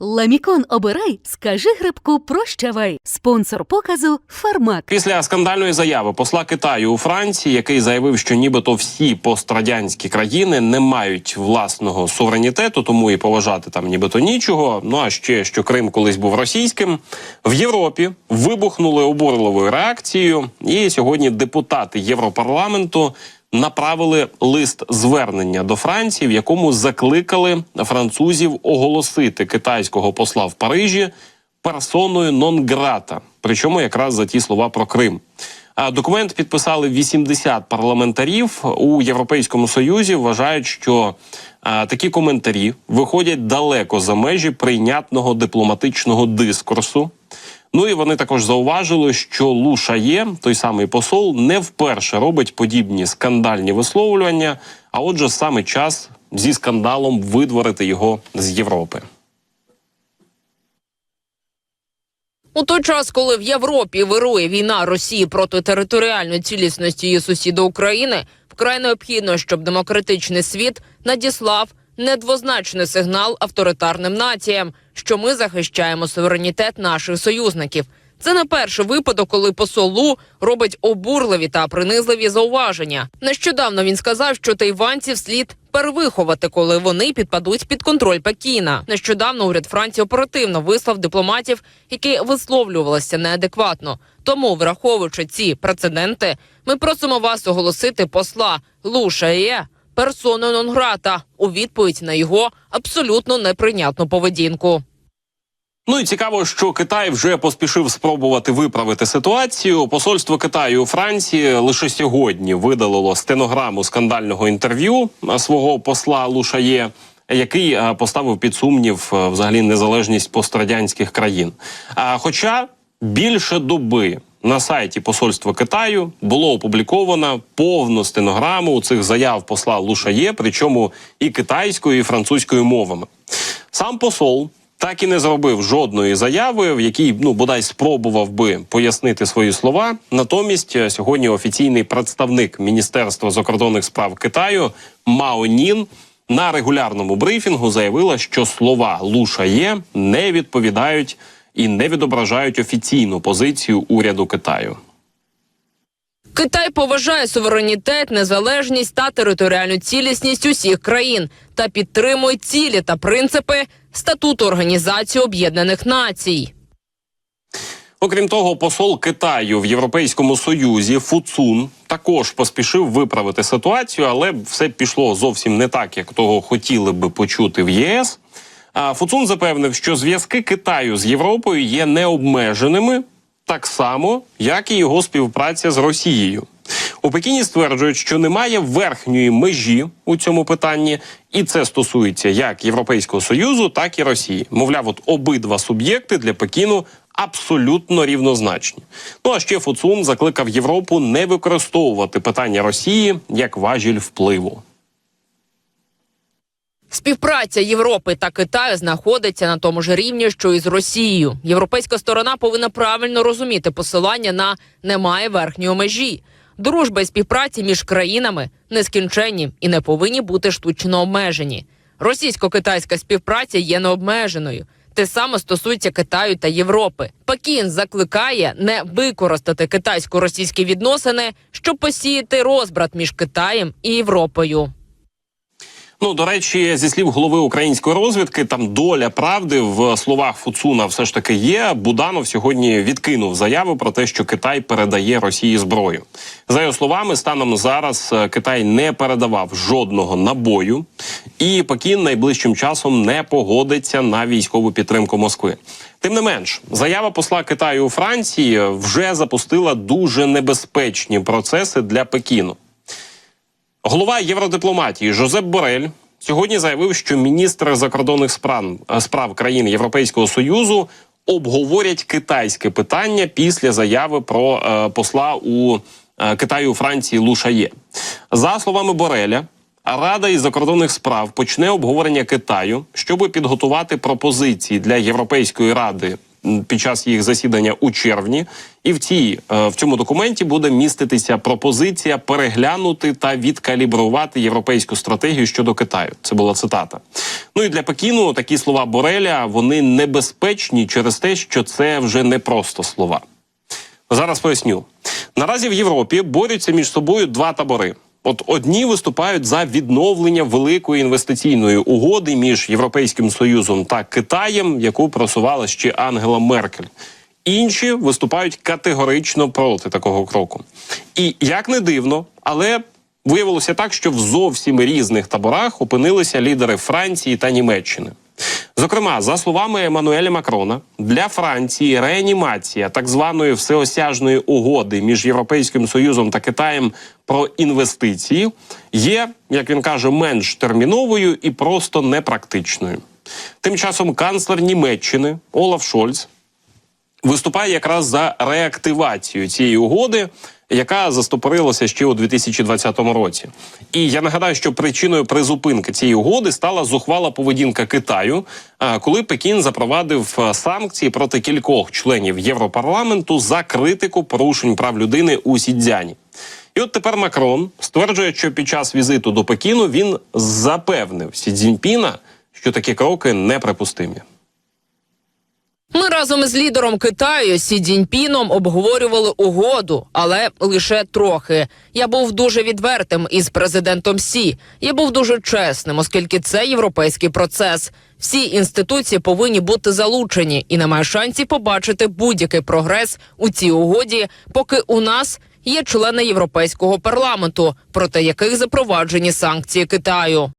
Ламікон обирай, скажи грибку прощавай. Спонсор показу Фармак. Після скандальної заяви посла Китаю у Франції, який заявив, що нібито всі пострадянські країни не мають власного суверенітету, тому і поважати там нібито нічого. Ну а ще що Крим колись був російським в Європі вибухнули обурливою реакцією, і сьогодні депутати Європарламенту. Направили лист звернення до Франції, в якому закликали французів оголосити китайського посла в Парижі персоною нон-грата, причому якраз за ті слова про Крим. Документ підписали 80 парламентарів у Європейському Союзі. Вважають, що такі коментарі виходять далеко за межі прийнятного дипломатичного дискурсу. Ну і вони також зауважили, що Лу Шає, той самий посол, не вперше робить подібні скандальні висловлювання. А отже, саме час зі скандалом видворити його з Європи. У той час, коли в Європі вирує війна Росії проти територіальної цілісності її сусіда України, вкрай необхідно, щоб демократичний світ надіслав недвозначний сигнал авторитарним націям, що ми захищаємо суверенітет наших союзників. Це не перший випадок, коли посол Лу робить обурливі та принизливі зауваження. Нещодавно він сказав, що тайванців слід перевиховати, коли вони підпадуть під контроль Пекіна. Нещодавно уряд Франції оперативно вислав дипломатів, які висловлювалися неадекватно. Тому, враховуючи ці прецеденти, ми просимо вас оголосити посла Лу Шає персоною нон-грата у відповідь на його абсолютно неприйнятну поведінку. Ну і цікаво, що Китай вже поспішив спробувати виправити ситуацію. Посольство Китаю у Франції лише сьогодні видалило стенограму скандального інтерв'ю свого посла Лушає, який поставив під сумнів взагалі незалежність пострадянських країн. А хоча більше доби. На сайті посольства Китаю було опубліковано повну стенограму цих заяв посла Лушає, причому і китайською, і французькою мовами. Сам посол так і не зробив жодної заяви, в якій ну бодай спробував би пояснити свої слова. Натомість е, сьогодні офіційний представник Міністерства закордонних справ Китаю Мао Нін на регулярному брифінгу заявила, що слова Луша є не відповідають і не відображають офіційну позицію уряду Китаю. Китай поважає суверенітет, незалежність та територіальну цілісність усіх країн та підтримує цілі та принципи статуту Організації Об'єднаних Націй. Окрім того, посол Китаю в Європейському Союзі Фуцун також поспішив виправити ситуацію, але все пішло зовсім не так, як того хотіли би почути в ЄС. Фуцун запевнив, що зв'язки Китаю з Європою є необмеженими, так само, як і його співпраця з Росією. У Пекіні стверджують, що немає верхньої межі у цьому питанні, і це стосується як Європейського союзу, так і Росії. Мовляв, от обидва суб'єкти для Пекіну абсолютно рівнозначні. Ну а ще Фуцун закликав Європу не використовувати питання Росії як важіль впливу. Співпраця Європи та Китаю знаходиться на тому ж рівні, що і з Росією. Європейська сторона повинна правильно розуміти посилання на немає верхньої межі. Дружба і співпраці між країнами нескінченні і не повинні бути штучно обмежені. Російсько-китайська співпраця є необмеженою. Те саме стосується Китаю та Європи. Пекін закликає не використати китайсько-російські відносини, щоб посіяти розбрат між Китаєм і Європою. Ну до речі, зі слів голови української розвідки, там доля правди в словах Фуцуна все ж таки є. Буданов сьогодні відкинув заяву про те, що Китай передає Росії зброю. За його словами, станом зараз е, Китай не передавав жодного набою, і Пекін найближчим часом не погодиться на військову підтримку Москви. Тим не менш, заява посла Китаю у Франції вже запустила дуже небезпечні процеси для Пекіну. Голова євродипломатії Жозеп Борель сьогодні заявив, що міністри закордонних справ, справ країн Європейського союзу обговорять китайське питання після заяви про е, посла у е, Китаю Франції Лушає. За словами Бореля, Рада із закордонних справ почне обговорення Китаю, щоб підготувати пропозиції для Європейської ради під час їх засідання у червні. І в цій е, в цьому документі буде міститися пропозиція переглянути та відкалібрувати європейську стратегію щодо Китаю. Це була цитата. Ну і для Пекіну такі слова Бореля вони небезпечні через те, що це вже не просто слова. Зараз поясню. Наразі в Європі борються між собою два табори. От одні виступають за відновлення великої інвестиційної угоди між Європейським Союзом та Китаєм, яку просувала ще Ангела Меркель. Інші виступають категорично проти такого кроку. І як не дивно, але виявилося так, що в зовсім різних таборах опинилися лідери Франції та Німеччини. Зокрема, за словами Еммануеля Макрона, для Франції реанімація так званої всеосяжної угоди між Європейським Союзом та Китаєм про інвестиції є, як він каже, менш терміновою і просто непрактичною. Тим часом канцлер Німеччини Олаф Шольц виступає якраз за реактивацію цієї угоди, яка застопорилася ще у 2020 році. І я нагадаю, що причиною призупинки цієї угоди стала зухвала поведінка Китаю, а, коли Пекін запровадив санкції проти кількох членів Європарламенту за критику порушень прав людини у Сідзяні. І от тепер Макрон стверджує, що під час візиту до Пекіну він запевнив Сі Цзіньпіна, що такі кроки неприпустимі. Ми разом із лідером Китаю Сі Цзіньпіном обговорювали угоду, але лише трохи. Я був дуже відвертим із президентом Сі. Я був дуже чесним, оскільки це європейський процес. Всі інституції повинні бути залучені, і немає шансів побачити будь-який прогрес у цій угоді, поки у нас є члени європейського парламенту, проти яких запроваджені санкції Китаю.